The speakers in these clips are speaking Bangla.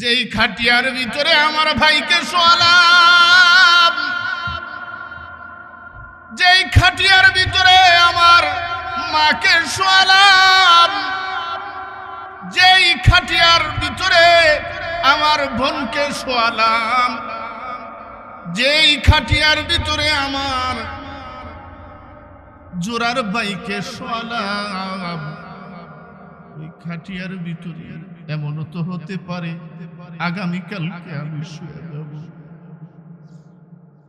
যেই খাটিয়ার ভিতরে আমার ভাইকে শোয়ালাম, যেই খাটিয়ার ভিতরে আমার মাকে শোয়ালাম, যেই খাটিয়ার ভিতরে আমার বোনকে শোয়ালাম, যেই খাটিয়ার ভিতরে আমার জোরার বাইকে শোয়ালাম, ওই খাটিয়ার ভিতরে এমনও তো হতে পারে, আগামীকালকে আমি শুয়ে যাব।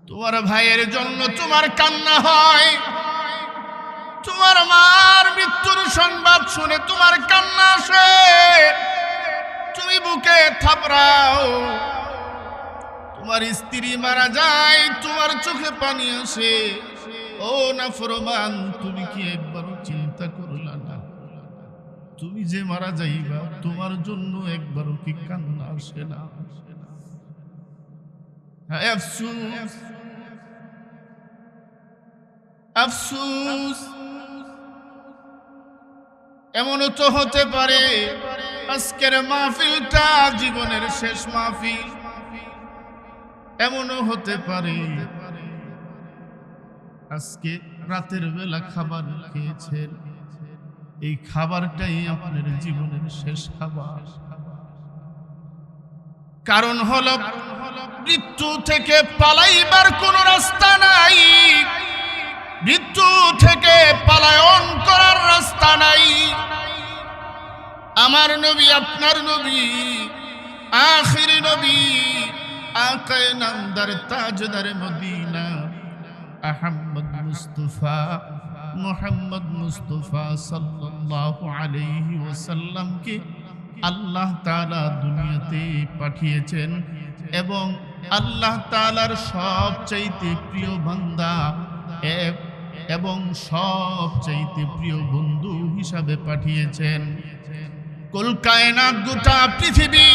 তোমার ভাইয়ের জন্য তোমার কান্না হয়, তোমার মার মৃত্যুর সংবাদ শুনে তোমার কান্না আসে। তুমি বুকে থাপড়াও, তোমার স্ত্রী মারা যায়, তোমার চোখে পানি আসে। ও না ফরমান তুমি কি যে মারা যাইবা, তোমার জন্য একবারও কি কান্না আসে না? আফসুস। আফসুস। এমনও তো হতে পারে, আজকের মাহফিলটা জীবনের শেষ মাহফিল। এমনও হতে পারে, আজকে রাতের বেলা খাবার খেয়েছেন। এই খাবারটাই আমাদের জীবনের শেষ খাবার। কারণ হলো, মৃত্যু থেকে পালাইবার কোন রাস্তা নাই। মৃত্যু থেকে পালায়ন করার রাস্তা নাই। আমার নবী, আপনার নবী, আখির নবী, আকায় নামদার তাজদার মদিনা মুস্তফা মোহাম্মদ মুস্তফা সাল্লাল্লাহু আলাইহি ওয়াসাল্লামকে আল্লাহ তাআলা দুনিয়াতে পাঠিয়েছেন এবং আল্লাহ তাআলার সবচাইতে প্রিয় বান্দা এবং সবচাইতে প্রিয় বন্ধু হিসাবে পাঠিয়েছেন। কুল কায়নাত গোটা পৃথিবী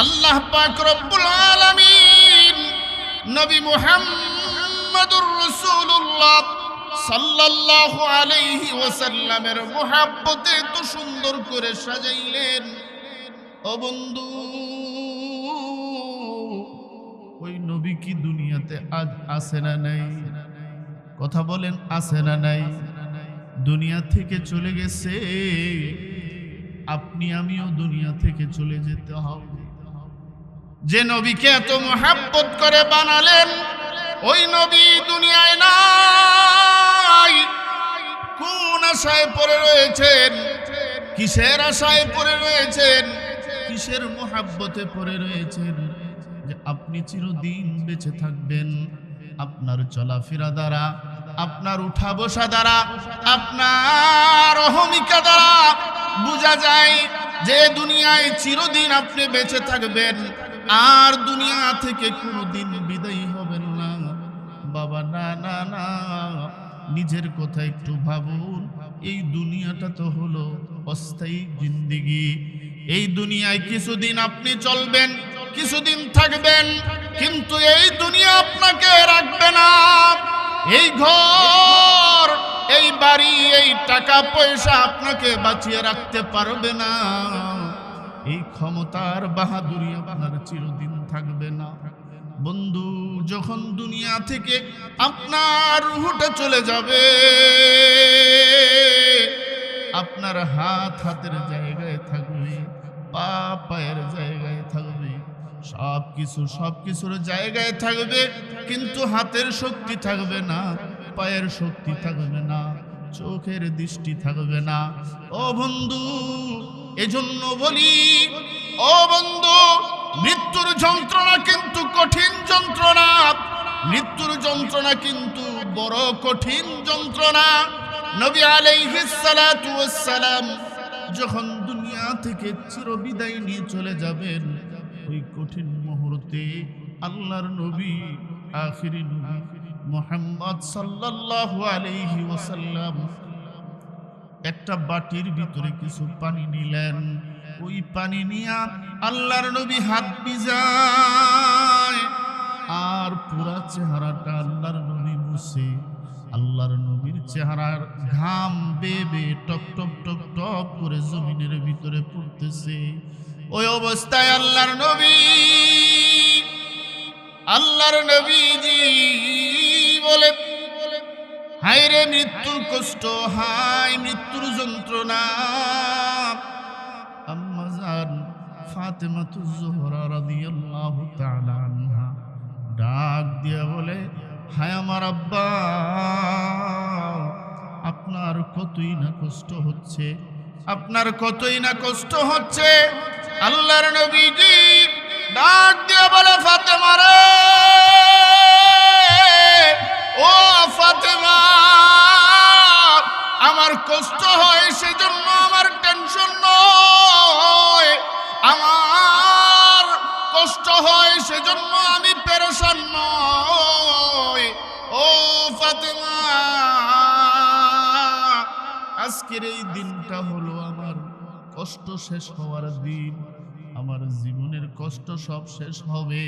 আল্লাহ পাক রব্বুল নবী মুহাম্মদুর রাসূলুল্লাহ সাল্লাল্লাহু আলাইহি ওয়াসাল্লামের মোহাব্বতে তো সুন্দর করে সাজাইলেন। ও বন্ধু, ওই নবী কি দুনিয়াতে আজ আছে না নাই? কথা বলেন, আছে না নাই? দুনিয়া থেকে চলে গেছে, আপনি আমিও দুনিয়া থেকে চলে যেতে হবে। যে নবীকে এত মোহাব্বত করে বানালেন, ওই নবী দুনিয়ায় কোন আশায় পড়ে রয়েছেন? কিসের আশায় পড়ে রয়েছেন? কিসের মোহাব্বতে পড়ে রয়েছেন? যে আপনি চিরদিন বেঁচে থাকবেন। আপনার চলাফেরা দ্বারা, আপনার উঠা বসা দ্বারা, আপনার অহমিকা দ্বারা বোঝা যায় যে দুনিয়ায় চিরদিন আপনি বেঁচে থাকবেন। আর দুনিয়া থেকে কোনোদিন বিদায়ী হবেন না। বাবা, না না না। নিজের কথা একটু ভাবুন। এই দুনিয়াটা তো হলো অস্থায়ী জিন্দিগি। এই দুনিয়ায় কিছুদিন আপনি চলবেন, কিছুদিন থাকবেন, কিন্তু এই দুনিয়া আপনাকে রাখবে না। এই ঘর, এই বাড়ি, এই টাকা পয়সা আপনাকে বাঁচিয়ে রাখতে পারবে না। এই ক্ষমতার বাহাদুরি আপনার যখন দুনিয়া থেকে আপনার রুহটা চলে যাবে, আপনার হাত হাতের জায়গায় থাকবে, পা পায়ের জায়গায় থাকবে সব কিছু সব কিছুর জায়গায় থাকবে, কিন্তু হাতের শক্তি থাকবে না, পায়ের শক্তি থাকবে না, চোখের দৃষ্টি থাকবে না। ও বন্ধু, এজন্য বলি, ও বন্ধু মৃত্যুর যন্ত্রণা কিন্তু কঠিন যন্ত্রণা। মৃত্যুর যন্ত্রণা কিন্তু বড় কঠিন যন্ত্রণা। নবী সালাম যখন দুনিয়া থেকে চিরবিদায় নিয়ে চলে যাবেন, ওই কঠিন মুহূর্তে আল্লাহর নবী, আখিরি নবী মোহাম্মদ সাল্লাল্লাহু আলাইহি ওয়াসাল্লাম একটা বাটির ভিতরে কিছু পানি নিলেন। ওই পানি নিয়া আল্লাহর নবী হাত আর পুরা চেহারাটা আল্লাহর নবী মুছে। আল্লাহর নবীর চেহারার ঘাম বেবে টপ টপ টপ টপ করে জমিনের ভিতরে পড়তেছে। ওই অবস্থায় আল্লাহর নবী, আল্লাহর নবীজি বলে হায় রে মৃত্যুর কষ্ট, হায় মৃত্যুর যন্ত্রণা। ডাক বলে আপনার কতই না কষ্ট হচ্ছে? আপনার কতই না কষ্ট হচ্ছে? আল্লাহর নবীজি ডাক দিয়া বলে, ফাতেমা রে, ও ফাতেমা, আমার কষ্ট হয়, সেজন্য আমার টেনশন নয়। আমার কষ্ট হয়, সেজন্য আমি পেরেশান নয় ও ফাতেমা, আজকের এই দিনটা হলো আমার কষ্ট শেষ হওয়ার দিন। আমার জীবনের কষ্ট সব শেষ হবে।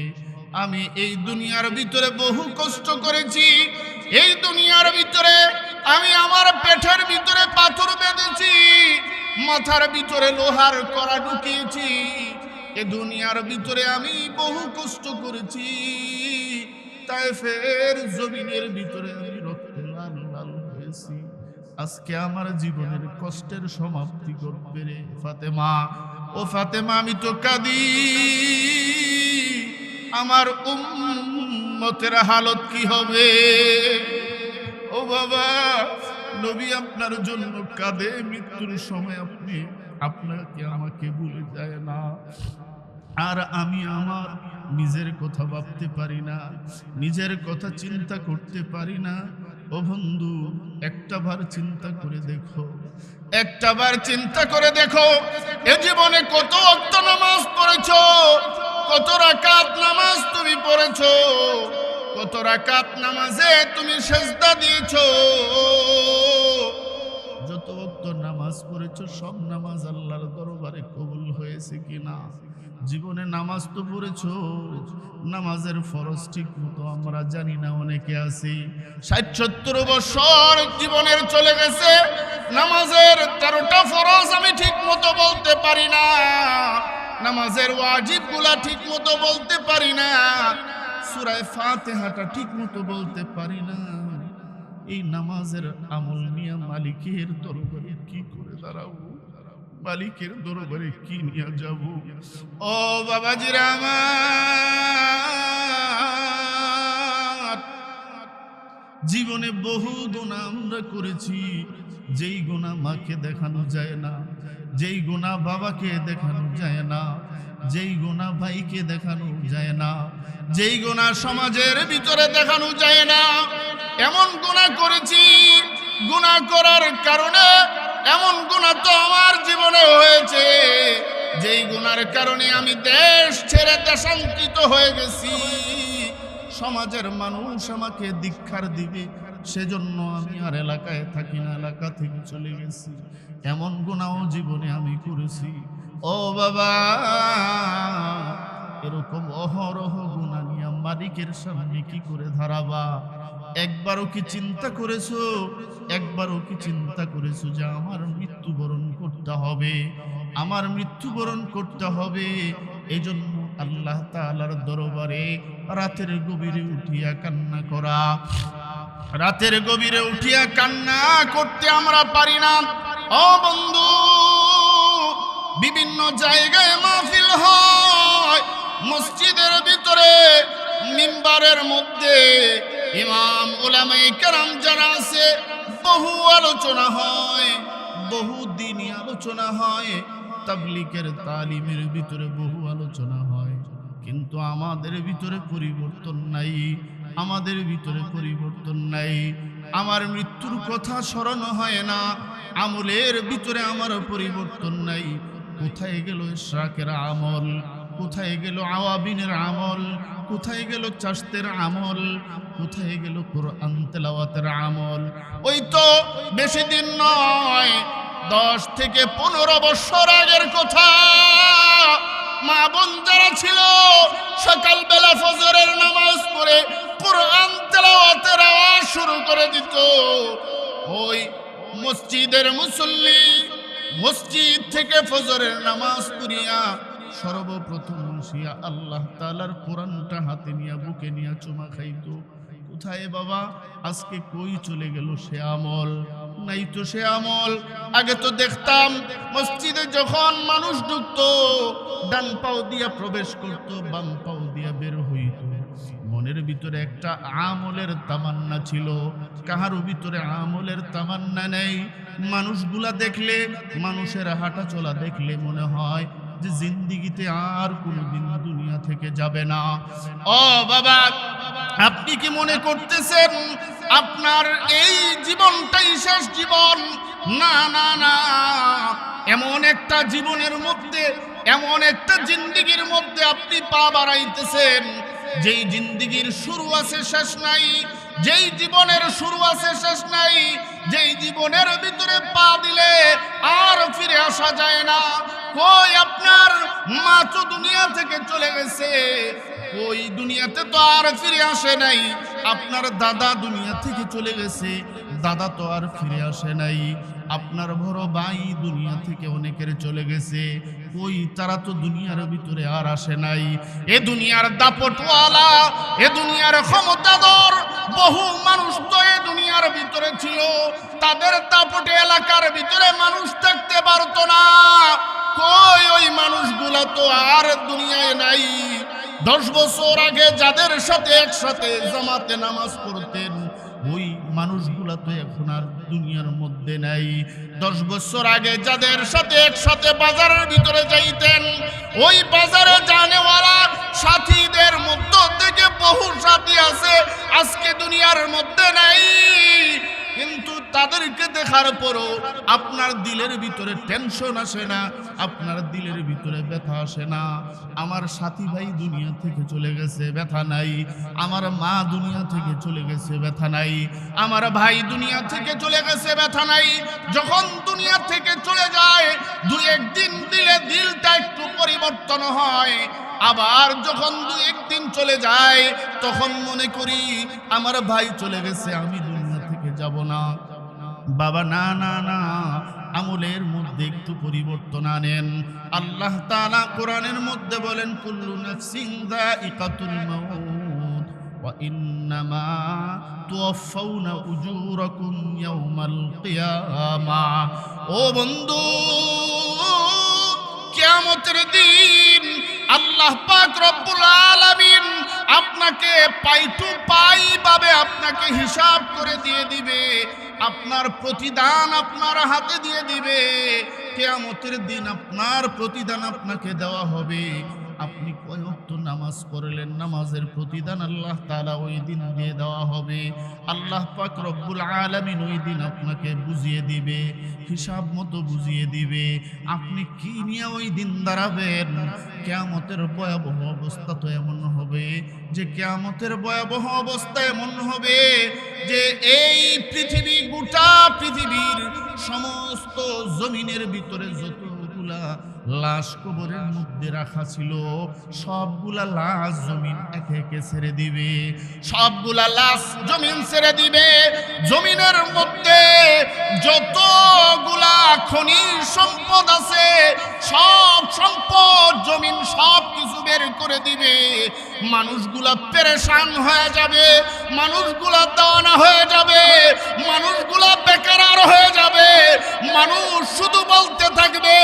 আমি এই দুনিয়ার ভিতরে বহু কষ্ট করেছি। এই দুনিয়ার ভিতরে আমি আমার পেটের ভিতরে পাথর বেঁধেছি। মাথার ভিতরে লোহার করা ঢুকিয়েছি। এ দুনিয়ার ভিতরে আমি বহু কষ্ট করেছি। তাই ফের জমিনের ভিতরে আমি রক্ত লাল লাল হয়েছি। আজকে আমার জীবনের কষ্টের সমাপ্তি করবে রে ফাতেমা। ও ফাতেমা, আমি তো কাঁদি। আমার উম্মতের হালত কি হবে? ও বাবা নবী আপনার জন্য কাঁদে, মৃত্যুর সময় আপনি আপনাকে আমাকে ভুলে যায় না। আর আমি আমার নিজের কথা ভাবতে পারি না, নিজের কথা চিন্তা করতে পারি না। ও বন্ধু, একটা বার চিন্তা করে দেখো, একটা বার চিন্তা করে দেখো, এ জীবনে কত অক্ত নামাজ পড়েছ, কত রাকাত নামাজ তুমি পড়েছো। কত রাকাত নামাজে তুমি সেজদা দিয়েছ? যত অক্ত নামাজ পড়েছো, সব নামাজ আল্লাহর দরবারে কবুল হয়েছে কিনা? জীবনে নামাজ তো পড়েছো, নামাজের ফরজ ঠিক মতো আমরা জানি না, অনেকে আছি। ষাট, সত্তর বছর জীবনের চলে গেছে, নামাজের তেরোটা ফরজ আমি ঠিক মতো বলতে পারি না। নামাজের ওয়াজিবগুলা ঠিক মতো বলতে পারি না। সুরায় ফাতেহাটা ঠিক মতো বলতে পারি না। এই নামাজের আমল নিয়ে মালিকের দরবারে কি করে দাঁড়াবো? মালিকের দরবারে কি নিয়ে যাব? ও বাবাজিরা আমার! জীবনে বহু গুণা আমরা করেছি। যেই গোনা মাকে দেখানো যায় না, যেই গোনা বাবাকে দেখানো যায় না যেই গোনা ভাইকে দেখানো যায় না, যেই গোনা সমাজের ভিতরে দেখানো যায় না, এমন গোনা করেছি গুণা করার কারণে, এমন গুণা তো আমার জীবনে হয়েছে, যেই গুণার কারণে আমি দেশ ছেড়ে দেশান্তরিত হয়ে গেছি। সমাজের মানুষ আমাকে দীক্ষার দিবে, সেজন্য আমি আর এলাকায় থাকি না, এলাকা থেকে চলে গেছি। এমন গুণাও জীবনে আমি করেছি। ও বাবা, এরকম অহরহ গুণা নিয়ে মালিকের সামনে কি করে ধারাবা একবারও কি চিন্তা করেছ? একবারও কি চিন্তা করেছ যে আমার মৃত্যুবরণ করতে হবে? আমার মৃত্যুবরণ করতে হবে। এই জন্য আল্লাহ তাআলার দরবারে রাতের গভীরে উঠিয়া কান্না করা। রাতের গভীরে উঠিয়া কান্না করতে আমরা পারি না। ও বন্ধু বিভিন্ন জায়গায় মাহফিল হয়। মসজিদের ভিতরে, মিম্বারের মধ্যে ইমাম ওলামাই কেরাম যারা আছে, বহু আলোচনা হয়, বহু দিনই আলোচনা হয় তাবলিকের তালিমের ভিতরে বহু আলোচনা হয়। কিন্তু আমাদের ভিতরে পরিবর্তন নাই, আমাদের ভিতরে পরিবর্তন নাই। আমার মৃত্যুর কথা স্মরণ হয় না, আমলের ভিতরে আমার পরিবর্তন নাই। কোথায় গেল শাকের আমল? কোথায় গেল আওয়াবিনের আমল? কোথায় গেল চাষতের আমল? কোথায় গেল কোরআন তেলাওয়াতের আমল? ওই তো বেশি দিন নয়, দশ থেকে পনেরো বছর আগের কথা। মা বোন যারা ছিল, সকালবেলা ফজরের নামাজ পড়ে কোরআন তেলাওয়াতের আওয়াজ শুরু করে দিত। ওই মসজিদের মুসল্লি মসজিদ থেকে ফজরের নামাজ পড়িয়া সর্বপ্রথম আসিয়া আল্লাহ তালার কোরআনটা হাতে নিয়ে, বুকে নিয়ে চুমা খাইত। কোথায় বাবা? আজকে কই চলে গেল সে আমল? নাই তো সে আমল। আগে তো দেখতাম মসজিদে যখন মানুষ ঢুকতো, ডান পাও দিয়া প্রবেশ করত, বাম পাও মনের ভিতরে একটা আমলের তামান্না ছিল কাহারও ভিতরে আমলের তামান্না নেই। মানুষগুলা দেখলে, মানুষের হাঁটা চলা দেখলে মনে হয় যে জিন্দিগিতে আর কোনোদিন দুনিয়া থেকে যাবে না। ও বাবা, আপনি কি মনে করতেছেন আপনার এই জীবনটাই শেষ জীবন? না না না। এমন একটা জীবনের মধ্যে, এমন একটা জিন্দিগির মধ্যে আপনি পা বাড়াইতেছেন। যেই জিন্দিগির শুরু আছে, শেষ নাই। যেই জীবনের শুরু আছে, শেষ নাই। যেই জীবনের ভিতরে পা দিলে আর ফিরে আসা যায় না। কই আপনার মা তো দুনিয়া থেকে চলে গেছে। ওই দুনিয়াতে তো আর ফিরে আসে নাই। আপনার দাদা দুনিয়া থেকে চলে গেছে। দাদা তো আর ফিরে আসে নাই। আপনার বড় ভাই দুনিয়া থেকে অনেকের চলে গেছে। ওই তারা তো দুনিয়ার ভিতরে আর আসে নাই। এ দুনিয়ার দাপটওয়ালা, এ দুনিয়ার ক্ষমতাধর, বহু মানুষ তো এ দুনিয়ার ভিতরে ছিল। তাদের দাপটে এলাকার ভিতরে মানুষ থাকতে পারতো না। কই ওই মানুষগুলা তো আর দুনিয়ায় নাই। দশ বছর আগে যাদের সাথে একসাথে জামাতে নামাজ পড়তেন, ওই মানুষগুলা তো এখন আর দুনিয়ার মধ্যে নাই। দশ বছর আগে যাদের সাথে একসাথে বাজারের ভিতরে যাইতেন, ওই বাজারে জানেওয়ালা সাথীদের মধ্য থেকে বহু সাথী আছে, আজকে দুনিয়ার মধ্যে নাই। কিন্তু তাদেরকে দেখার পরও আপনার দিলের ভিতরে টেনশন আসে না, আপনার দিলের ভিতরে ব্যথা আসে না। আমার সাথী ভাই দুনিয়া থেকে চলে গেছে, ব্যথা নাই। আমার মা দুনিয়া থেকে চলে গেছে, ব্যথা নাই। আমার ভাই দুনিয়া থেকে চলে গেছে, ব্যথা নাই। যখন দুনিয়া থেকে চলে যায় দু একদিন দিলে দিলটা একটু পরিবর্তন হয়। আবার যখন দু একদিন চলে যায়, তখন মনে করি আমার ভাই চলে গেছে, আমি যাব না। বাবা, না না না, আমলের মধ্যে একটু পরিবর্তন আনেন। আল্লাহ তাআলা কোরআনের মধ্যে বলেন, কুল্লু নাফসিন আল্লাহ পাক রব্বুল আলামিন আপনাকে পাই টু পাই ভাবে আপনাকে হিসাব করে দিয়ে দিবে। আপনার প্রতিদান আপনার হাতে দিয়ে দিবে। কেয়ামতের দিন আপনার প্রতিদান আপনাকে দেওয়া হবে। নামাজের প্রতিদান আল্লাহ তাআলা ওই দিন দিয়ে দেওয়া হবে। আল্লাহ পাক রব্বুল আলামিন ওই দিন আপনাকে বুঝিয়ে দিবে, হিসাব মতো বুঝিয়ে দিবে। আপনি কি নিয়ে ওই দিন দাঁড়াবেন? কেয়ামতের ভয়াবহ অবস্থা তো এমন হবে যে, কেয়ামতের ভয়াবহ অবস্থা এমন হবে যে, এই পৃথিবী, গোটা পৃথিবীর সমস্ত জমিনের ভিতরে যতগুলা লাশ কবরের মধ্যে রাখা ছিল। সবগুলা লাশ জমিন একে একে ছেড়ে দিবে। সবগুলা লাশ জমিন ছেড়ে দিবে। জমিনের মধ্যে যতগুলা খনিজ সম্পদ আছে, সব সম্পদ জমিন সব কিছু বের করে দিবে। মানুষগুলা পেরেশান হয়ে যাবে, মানুষগুলা দাওয়ানা হয়ে যাবে, মানুষগুলা বেকার হয়ে যাবে, মানুষ শুধু বলতে থাকবে,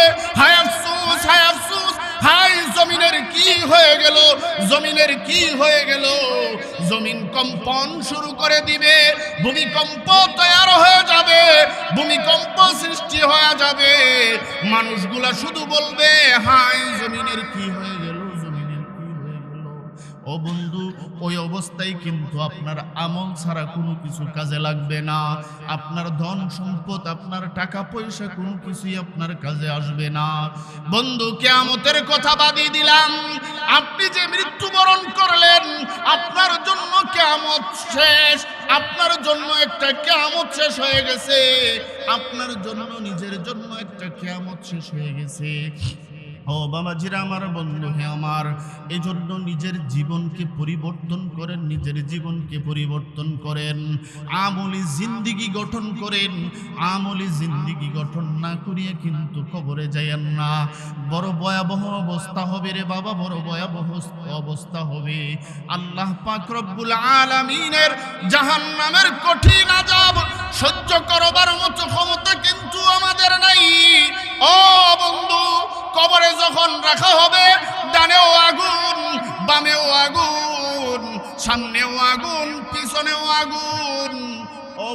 হায় আফসুস হায় আফসুস, হায় জমিনের কি হয়ে গেল, জমিনের কি হয়ে গেল? জমিন কম্পন শুরু করে দিবে, ভূমিকম্প তৈরি হয়ে যাবে, ভূমিকম্প সৃষ্টি হয়ে যাবে। মানুষগুলা শুধু বলবে, হায় জমিনের কি হয়ে ও বন্ধু, ওই অবস্থায় কিন্তু আপনার আমল ছাড়া কোনো কিছু কাজে লাগবে না। আপনার ধন সম্পদ, আপনার টাকা পয়সা কোনো কিছুই আপনার কাজে আসবে না। বন্ধু, কেয়ামতের কথা বাদিয়ে দিলাম। আপনি যে মৃত্যুবরণ করলেন, আপনার জন্য কেয়ামত শেষ। আপনার জন্য একটা কেয়ামত শেষ হয়ে গেছে। আপনার জন্য, নিজের জন্য একটা কেয়ামত শেষ হয়ে গেছে। ও বাবাজিরা, আমার বন্ধু হে আমার এই জন্য নিজের জীবনকে পরিবর্তন করেন, নিজের জীবনকে পরিবর্তন করেন। আমলি জিন্দিগি গঠন করেন, আমলি জিন্দিগি গঠন না করিয়ে কিন্তু কবরে যাইয়েন না। বড় ভয়াবহ অবস্থা হবে রে বাবা, বড় ভয়াবহ অবস্থা হবে। আল্লাহ পাক রব্বুল আলামিনের জাহান্নামের কঠিন আযাব সহ্য করবার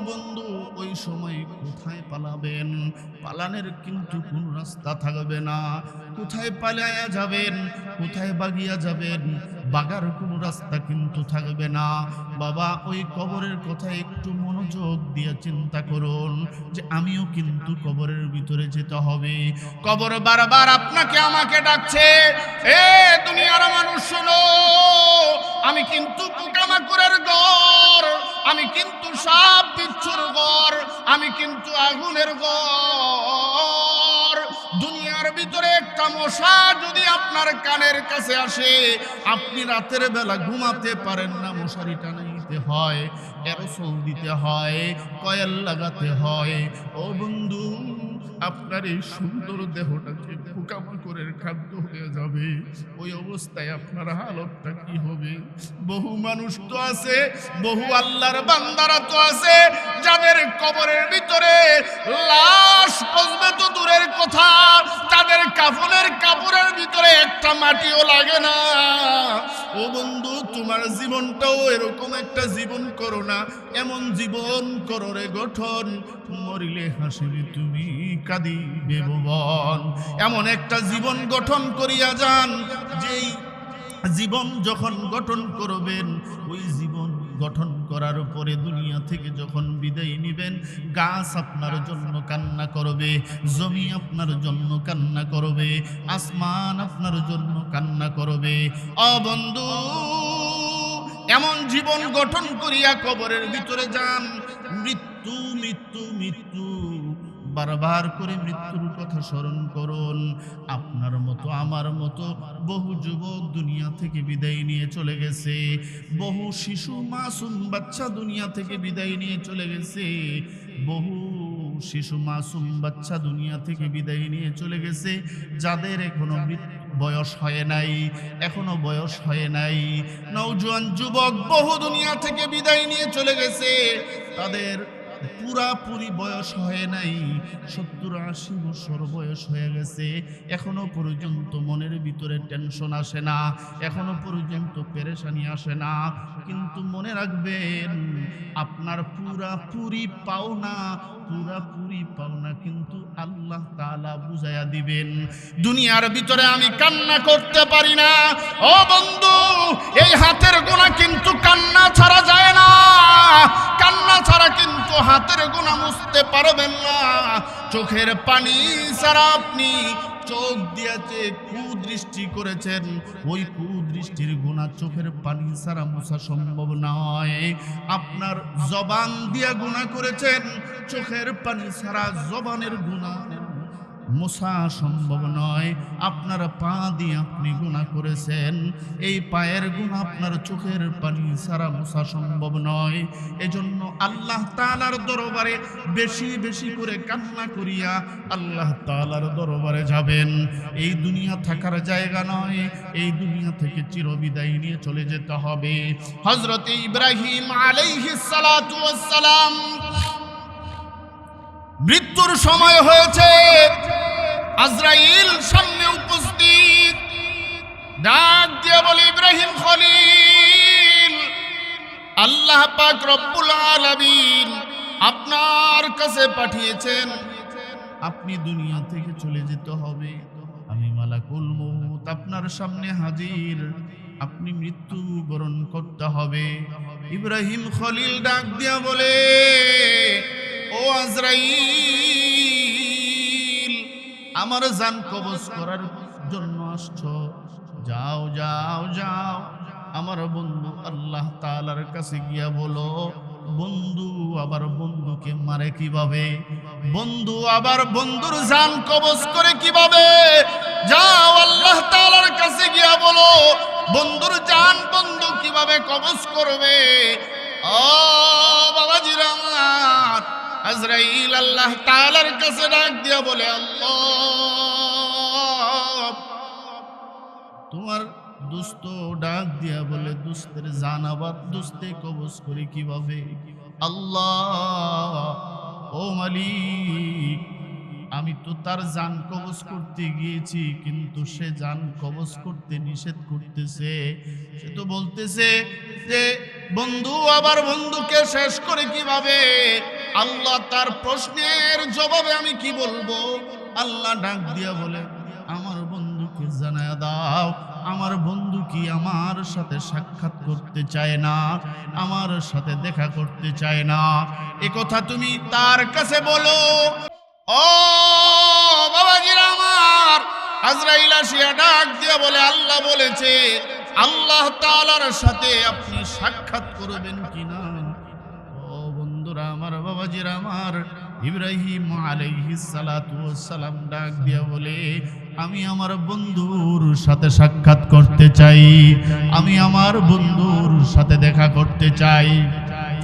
বন্ধু ওই সময় কোথায় পালাবেন, পালানের কিন্তু কোন রাস্তা থাকবে না। কোথায় পালায়া যাবেন, কোথায় বাগিয়া যাবেন, বাগার কোনো রাস্তা কিন্তু থাকবে না। বাবা, ওই কবরের কথা একটু মনোযোগ দিয়ে চিন্তা করুন যে আমিও কিন্তু কবরের ভিতরে যেতে হবে। কবর বারবার আপনাকে, আমাকে ডাকছে, এ দুনিয়ার মানুষ, শোনো, আমি কিন্তু পোকামাকড়ের ঘর, আমি কিন্তু সাপ বিচ্ছুর গড় আমি কিন্তু আগুনের ঘর দুনিয়ার ভিতরে একটা মশা যদি আপনার কানের কাছে আসে, আপনি রাতের বেলা ঘুমাতে পারেন না, মশারি টানাইতে হয় হয়, কয়েল লাগাতে হয়। ও বন্ধু, আপনার এই সুন্দর দেহটাকে পোকামাকড়ের খাদ্য হয়ে যাবে। ওই অবস্থায় আপনার হালতটা কি হবে? বহু মানুষ তো আছে, বহু আল্লাহর বান্দারা তো আছে, যাদের কবরের ভিতরে লাশ পচবে তো দূরের কথা তাদের কাফনের কাপড়ের ভিতরে একটা মাটিও লাগে না। ও বন্ধু, তোমার জীবনটাও এরকম একটা জীবন করো না, এমন জীবন করো রে গঠন। মরিলে হাসিবে তুমি। কাঁদিবে ভুবন এমন একটা জীবন গঠন করিয়া যান, যেই জীবন যখন গঠন করবেন, ওই জীবন গঠন করার পরে দুনিয়া থেকে যখন বিদায় নিবেন, গাছ আপনার জন্য কান্না করবে, জমি আপনার জন্য কান্না করবে, আসমান আপনার জন্য কান্না করবে। অবন্ধু এমন জীবন গঠন করিয়া কবরের ভিতরে যান, মৃত্যু মৃত্যু মৃত্যু। বারবার করে মৃত্যুর কথা স্মরণ করুন। আপনার মতো, আমার মতো বহু যুবক দুনিয়া থেকে বিদায় নিয়ে চলে গেছে। বহু শিশু, মাসুম বাচ্চা দুনিয়া থেকে বিদায় নিয়ে চলে গেছে। বহু শিশু, মাসুম বাচ্চা দুনিয়া থেকে বিদায় নিয়ে চলে গেছে। যাদের এখনও বয়স হয় নাই, এখনও বয়স হয় নাই। নৌজোয়ান যুবক বহু দুনিয়া থেকে বিদায় নিয়ে চলে গেছে। তাদের পুরাপুরি বয়স হয় নাই, সত্তর আশি বছর বয়স হয়ে গেছে, এখনও পর্যন্ত মনের ভিতরে টেনশন আসে না, এখনও পর্যন্ত পেরেশানি আসে না, কিন্তু মনে রাখবেন, আপনার পুরাপুরি পাওনা পুরাপুরি পাওনা কিন্তু আল্লাহ তালা বুঝাইয়া দিবেন, দুনিয়ার ভিতরে আমি কান্না করতে পারি না। ও বন্ধু, এই হাতের গোনা কিন্তু কান্না ছাড়া যায় না। কান্না ছাড়া কিন্তু হাতের গোনা মুছতে পারবেন না। চোখের পানি ছাড়া আপনি চোখ দিয়াতে কুদৃষ্টি করেছেন, ওই কুদৃষ্টির গুণা চোখের পানি সারা মোছা সম্ভব নয়। আপনার জবান দিয়া গুণা করেছেন, চোখের পানি সারা জবানের গুণা মোছা সম্ভব নয়। আপনার পা দিয়ে আপনি গুণা করেছেন। এই পায়ের গুণ আপনার চোখের পানি ছাড়া মোছা সম্ভব নয়। এজন্য আল্লাহ তালার দরবারে বেশি বেশি করে কান্না করিয়া আল্লাহ তালার দরবারে যাবেন। এই দুনিয়া থাকার জায়গা নয়। এই দুনিয়া থেকে চিরবিদায় নিয়ে চলে যেতে হবে। হজরত ইব্রাহিম আলাইহিস সালাতু ওয়াস সালাম, মৃত্যুর সময় হয়েছে। আজরাইল সামনে উপস্থিত। ডাক দিয়ে বলে, ইব্রাহিম খলিল, আল্লাহ পাক রব্বুল আলামিন আপনার কাছে পাঠিয়েছেন। আপনি দুনিয়া থেকে চলে যেতে হবে। আমি মালাকুল মউত, আপনার সামনে হাজির। আপনি মৃত্যু বরণ করতে হবে। ইব্রাহিম খলিল ডাক দিয়া বলে, ও আজরাইল আমার জান কবজ করার জন্য আসছো। যাও যাও যাও। আমার বন্ধু আল্লাহ তালার কাছে গিয়া বলো, বন্ধু, আবার বন্ধুকে মারে কীভাবে? বন্ধু, আবার বন্ধুর জান কবজ করে কীভাবে? যাও, আল্লাহ তালার কাছে গিয়া বলো, বন্ধুর জান বন্ধু কীভাবে কবজ করবে? ও বাবাজির আমার আজরাইল আল্লাহ তাআলার কাছে ডাক দিয়া বলে, আল্লাহ! তোমার দুস্থ ডাক দিয়া বলে, দুস্তের জান আবার দুস্তে কবজ করে কীভাবে? আল্লাহ, ও মালিক, আমি তো তার জান কবজ করতে গিয়েছি, কিন্তু সে জান কবজ করতে নিষেধ করতেছে। সে তো বলতেছে যে, বন্ধু, আবার বন্ধুকে শেষ করে কীভাবে? আল্লাহ তার প্রশ্নের জবাবে আমি কি বলব? আল্লাহ ডাক দিয়া বলে, আমার বন্ধুকে জানায় দাও, আমার বন্ধু কি আমার সাথে সাক্ষাৎ করতে চায় না? আমার সাথে দেখা করতে চায় না? এ কথা তুমি তার কাছে বলো। ও বাবাজির আমার, আজরাইল আসিয়া ডাক দিয়া বলে, আল্লাহ বলেছে, আল্লাহ তাআলার সাথে আপনি সাক্ষাৎ করবেন আমার আমার ইব্রাহিম আলাইহিস সালাতু সালাম ডাক দিয়া বলে, আমি আমার বন্ধুর সাথে সাক্ষাৎ করতে চাই। আমি আমার বন্ধুর সাথে দেখা করতে চাই।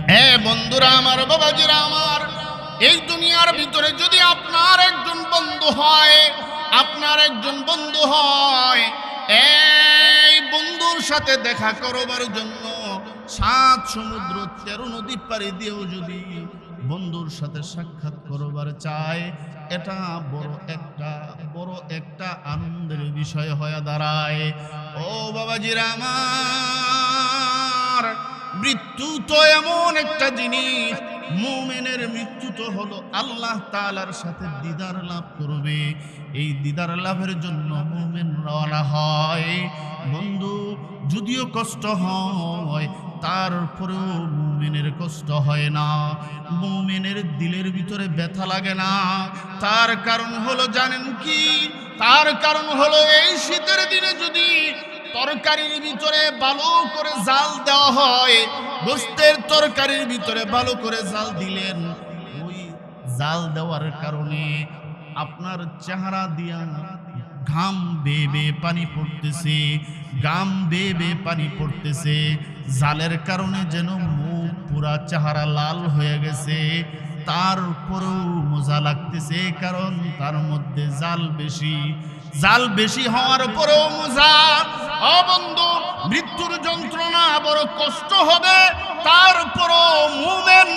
হ্যাঁ বন্ধুরা আমার, বাবাজিরা আমার, এই দুনিয়ার ভিতরে যদি আপনার একজন বন্ধু হয়, আপনার একজন বন্ধু হয়, এই বন্ধুর সাথে দেখা করবার জন্য সাত সমুদ্র তেরো নদী পাড়ি দিয়েও যদি বন্ধুর সাথে সাক্ষাৎ করবার চায়। এটা বড় একটা বড় একটা আনন্দের বিষয় হয়ে দাঁড়ায়। ও বাবাজিরা আমার, মৃত্যু তো এমন একটা জিনিস। মোমেনের মৃত্যু তো হলো আল্লাহ তালার সাথে দিদার লাভ করবে। এই দিদার লাভের জন্য মোমেন রওনা হয়। বন্ধু যদিও কষ্ট হয়, তারপরেও মুমিনের কষ্ট হয় না। মুমিনের দিলের ভিতরে ব্যথা লাগে না। তার কারণ হলো, জানেন কি? তার কারণ হলো, এই শীতের দিনে যদি তরকারির ভিতরে ভালো করে জাল দেওয়া হয়, গোস্তের তরকারির ভিতরে ভালো করে জাল দিলেন, ওই জাল দেওয়ার কারণে আপনার চেহারা দিয়া ঘাম বেয়ে পানি পড়তেছে গাম বেয়ে পানি পড়তেছে। জালের কারণে যেন মুখ পুরা চেহারা লাল হয়ে গেছে। তারপরেও মজা লাগতেছে, কারণ তার মধ্যে জাল বেশি। জাল বেশি হওয়ার পরেও মজা। অবন্ধ মৃত্যুর যন্ত্রণা বড় কষ্ট হবে। তারপরও মুমেন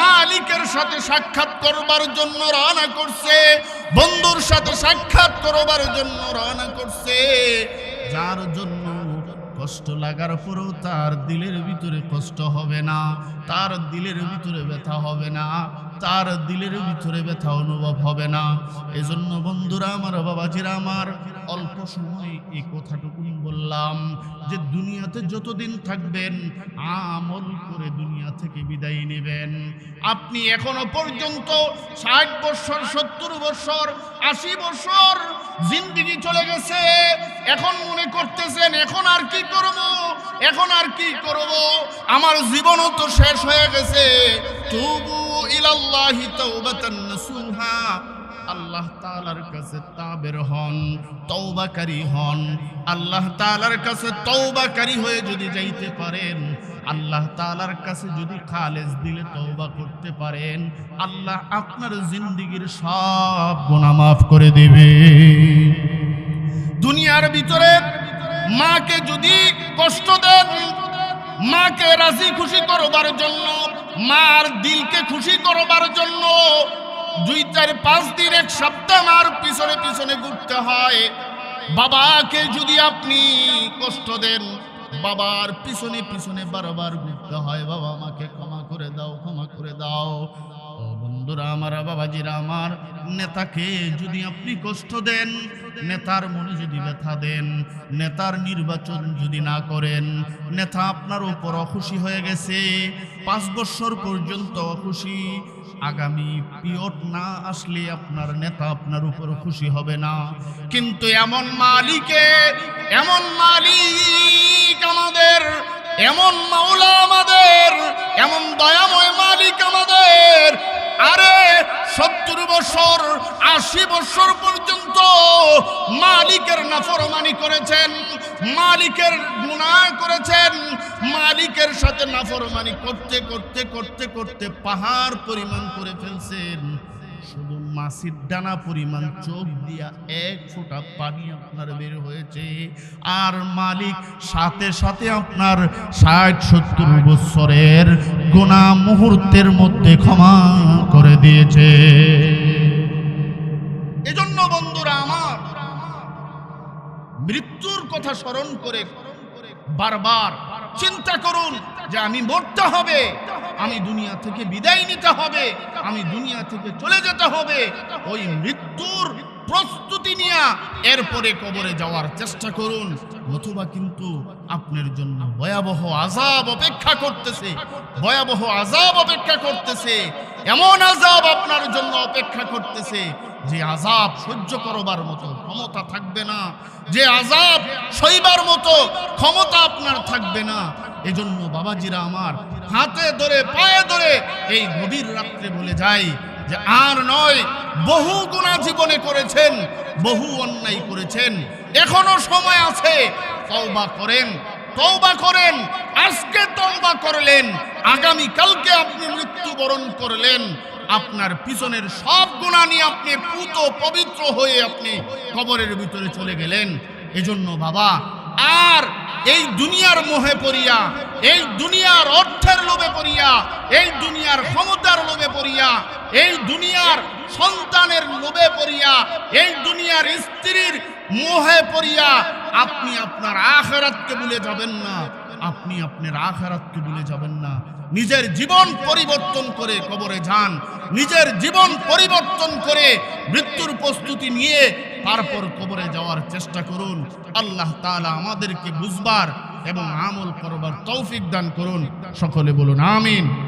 মালিকের সাথে সাক্ষাৎ করবার জন্য রওনা করছে। করবার জন্য রওনা করছে। যার জন্য কষ্ট লাগার পরেও তার দিলের ভিতরে কষ্ট হবে না, তার দিলের ভিতরে ব্যথা হবে না, তার দিলের ভিতরে ব্যথা অনুভব হবে না। এজন্য বন্ধুরা আমার, বাবাজিরা আমার, অল্প সময় এই কথাটুকু বললাম যে দুনিয়াতে যতদিন থাকবেন আমল করে দুনিয়া থেকে বিদায় নেবেন। আপনি এখনও পর্যন্ত ষাট বছর, সত্তর বছর, আশি বছর জিন্দিগি চলে গেছে। এখন মনে করতেছেন, এখন আর কি করব? এখন আর কি করব? আমার জীবনও তো শেষ হয়ে গেছে। তুবু ইলাল্লাহি তাওবাতান নাসুহা। আল্লাহ তাআলার কাছে তাবের হন, তওবাকারী হন। আল্লাহ তাআলার কাছে তওবাকারী হয়ে যদি যাইতে পারেন, আল্লাহ তাআলার কাছে যদি খালেজ দিলে তওবা করতে পারেন, আল্লাহ আপনার জিন্দিগির সব গুনাহ মাফ করে দেবে। দুনিয়ার ভিতরে মাকে যদি কষ্ট দেন, মাকে রাজি খুশি করবার জন্য, মার দিলকে খুশি করবার জন্য দুই, চার, পাঁচ দিন, এক সপ্তাহ মার পিছনে পিছনে ঘুরতে হয়। বাবাকে যদি আপনি কষ্ট দেন, বাবার পিছনে পিছনে বারবার ঘুরতে হয়। বাবা, আমাকে ক্ষমা করে দাও, ক্ষমা করে দাও। বন্ধুরা আমার, বাবাজিরা আমার, নেতাকে যদি আপনি কষ্ট দেন, নেতার মনে যদি ব্যথা দেন, নেতার নির্বাচন যদি না করেন, নেতা আপনার উপর অখুশি হয়ে গেছে, পাঁচ বছর পর্যন্ত অখুশি, আগামী পিয়ট না আসলে আপনার নেতা আপনার উপর খুশি হবে না। কিন্তু এমন মালিকে, এমন মালিক আমাদের, এমন মাওলা আমাদের, এমন দয়াময় মালিক আমাদের আরে সত্তর বছর, আশি বছর পর্যন্ত মালিকের নাফরমানি করেছেন, মালিকের গুণা করেছেন, মালিকের সাথে নাফরমানি করতে করতে করতে করতে পাহাড় পরিমাণ করে ফেলছেন। মাসির ডানা পরিমাণ চোখ দিয়া এক ফোঁটা পানি আপনার বের হয়েছে। আর মালিক সাথে সাথে আপনার ষাট, সত্তর বছরের গোনা মুহূর্তের মধ্যে ক্ষমা করে দিয়েছে। এজন্য বন্ধুরা আমার মৃত্যুর কথা স্মরণ করে বারবার চিন্তা করুন যে আমি মরতে হবে, আমি দুনিয়া থেকে বিদায় নিতে হবে, আমি দুনিয়া থেকে চলে যেতে হবে। ওই মৃত্যুর প্রস্তুতি নিয়ে এরপরে কবরে যাওয়ার চেষ্টা করুন। নতুবা কিন্তু আপনার জন্য ভয়াবহ আজাব অপেক্ষা করতেছে, ভয়াবহ আজাব অপেক্ষা করতেছে, এমন আজাব আপনার জন্য অপেক্ষা করতেছে যে আজাব সহ্য করবার মতো ক্ষমতা থাকবে না, যে আজাব সইবার মতো ক্ষমতা আপনার থাকবে না, এজন্য বাবাজিরা আমার হাতে ধরে, পায়ে ধরে এই গভীর রাত্রে বলে যাই যে আর নয়, বহু গুণা জীবনে করেছেন, বহু অন্যায় করেছেন, এখনও সময় আছে, তওবা করেন তওবা করেন, আজকে তওবা করলেন, আগামী কালকে আপনি মৃত্যুবরণ করলেন। আপনার পিছনের সব গুণা নিয়ে আপনি পুত পবিত্র হয়ে আপনি কবরের ভিতরে চলে গেলেন। এজন্য বাবা, আর এই দুনিয়ার মোহে পড়িয়া, এই দুনিয়ার অর্থের লোভে পড়িয়া, এই দুনিয়ার ক্ষমতার লোভে পড়িয়া, এই দুনিয়ার সন্তানের লোভে পড়িয়া, এই দুনিয়ার স্ত্রীর মোহে পড়িয়া আপনি আপনার আখেরাতকে ভুলে যাবেন না। আপনি আপনার আখেরাতকে ভুলে যাবেন না। নিজের জীবন পরিবর্তন করে কবরে যান। নিজের জীবন পরিবর্তন করে মৃত্যুর প্রস্তুতি নিয়ে তারপর কবরে যাওয়ার চেষ্টা করুন। আল্লাহ তাআলা আমাদেরকে বুঝবার এবং আমল করবার তৌফিক দান করুন। সকলে বলুন, আমিন।